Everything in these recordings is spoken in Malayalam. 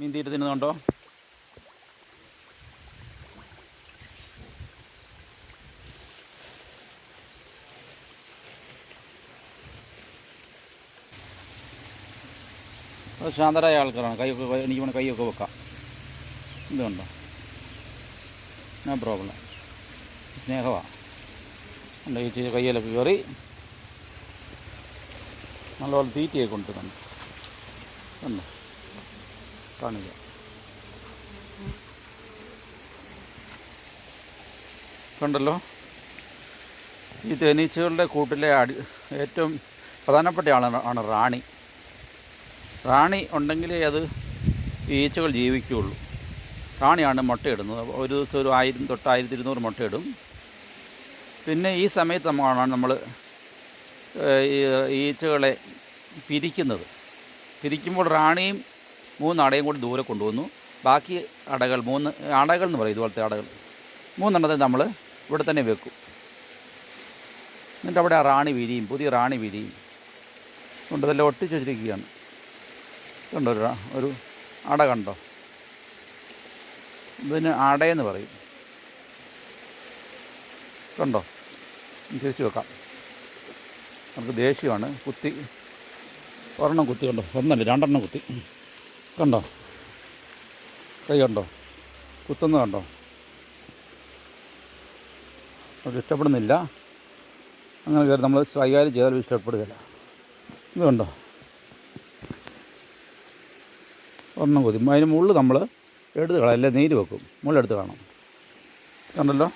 മീൻ തീറ്റ തിന്നുന്നുണ്ടോ? അത് ശാന്തരായ ആൾക്കാരാണ്. കൈയൊക്കെ എനിക്ക് വേണം കൈയൊക്കെ വെക്കാം. ഇതുണ്ടോ നോ പ്രോബ്ലം. സ്നേഹമാണ് ഉണ്ട് ഈ കയ്യിലൊക്കെ കയറി നല്ലപോലെ തീറ്റയൊക്കെ കൊണ്ടുവന്നു കണ്ടോ? കാണില്ല കണ്ടല്ലോ ഈ തേനീച്ചകളുടെ കൂട്ടിലെ അടി ഏറ്റവും പ്രധാനപ്പെട്ട ആളാണ് ആണ് റാണി. റാണി ഉണ്ടെങ്കിലേ അത് ഈച്ചകൾ ജീവിക്കുകയുള്ളൂ. റാണിയാണ് മുട്ടയിടുന്നത്. ഒരു ദിവസം ഒരു ആയിരം തൊട്ട് ആയിരത്തി ഇരുന്നൂറ് മുട്ടയിടും. പിന്നെ ഈ സമയത്ത് നമ്മളാണ് നമ്മൾ ഈച്ചകളെ പിരിക്കുന്നത്. പിരിക്കുമ്പോൾ റാണിയും മൂന്ന് അടയും കൂടി ദൂരെ കൊണ്ടുവന്നു. ബാക്കി അടകൾ മൂന്ന് അടകൾ എന്ന് പറയും ഇതുപോലത്തെ അടകൾ. മൂന്നെണ്ണത്തെ നമ്മൾ ഇവിടെ തന്നെ വെക്കും. എന്നിട്ട് അവിടെ ആ റാണി വീതിയും പുതിയ റാണി വീതിയും കൊണ്ട് ഇതെല്ലാം ഒട്ടിച്ച് വെച്ചിരിക്കുകയാണ് കണ്ടോ ഒരു ഒരു അട കണ്ടോ? ഇതിന് അടയെന്ന് പറയും. കണ്ടോ? തിരിച്ച് വെക്കാം. നമുക്ക് ദേഷ്യമാണ്. കുത്തി ഒരെണ്ണം കുത്തി കണ്ടോ? ഒന്നല്ല രണ്ടെണ്ണം കുത്തി. കണ്ടോ? കൈ കണ്ടോ? കുത്തുന്നത് കണ്ടോ? അത് ഇഷ്ടപ്പെടുന്നില്ല. അങ്ങനെ കയറി നമ്മൾ കൈകാര്യം ചെയ്താലും ഇഷ്ടപ്പെടുകയില്ല. ഇത് കണ്ടോ? ഒന്നും കൊതി അതിന് മുകളിൽ നമ്മൾ എടുത്ത് കളയാം. അല്ലേ? നീര് വെക്കും. മുള്ളെടുത്ത് കാണും കണ്ടല്ലോ?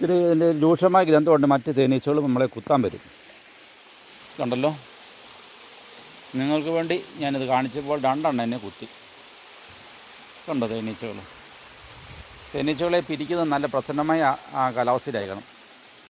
ഇതിൽ ഇതിന്റെ രൂക്ഷമായ ഗ്രന്ഥമുണ്ട്. മറ്റ് തേനീച്ചകളും നമ്മളെ കുത്താൻ വരും. കണ്ടല്ലോ? നിങ്ങൾക്ക് വേണ്ടി ഞാനിത് കാണിച്ചപ്പോൾ രണ്ടെണ്ണം എന്നെ കുത്തി. കണ്ടോ തേനീച്ചകൾ തേനീച്ചകളെ പിരിക്കുന്നത് നല്ല പ്രസന്നമായ കാലാവസ്ഥയിലായിരിക്കണം.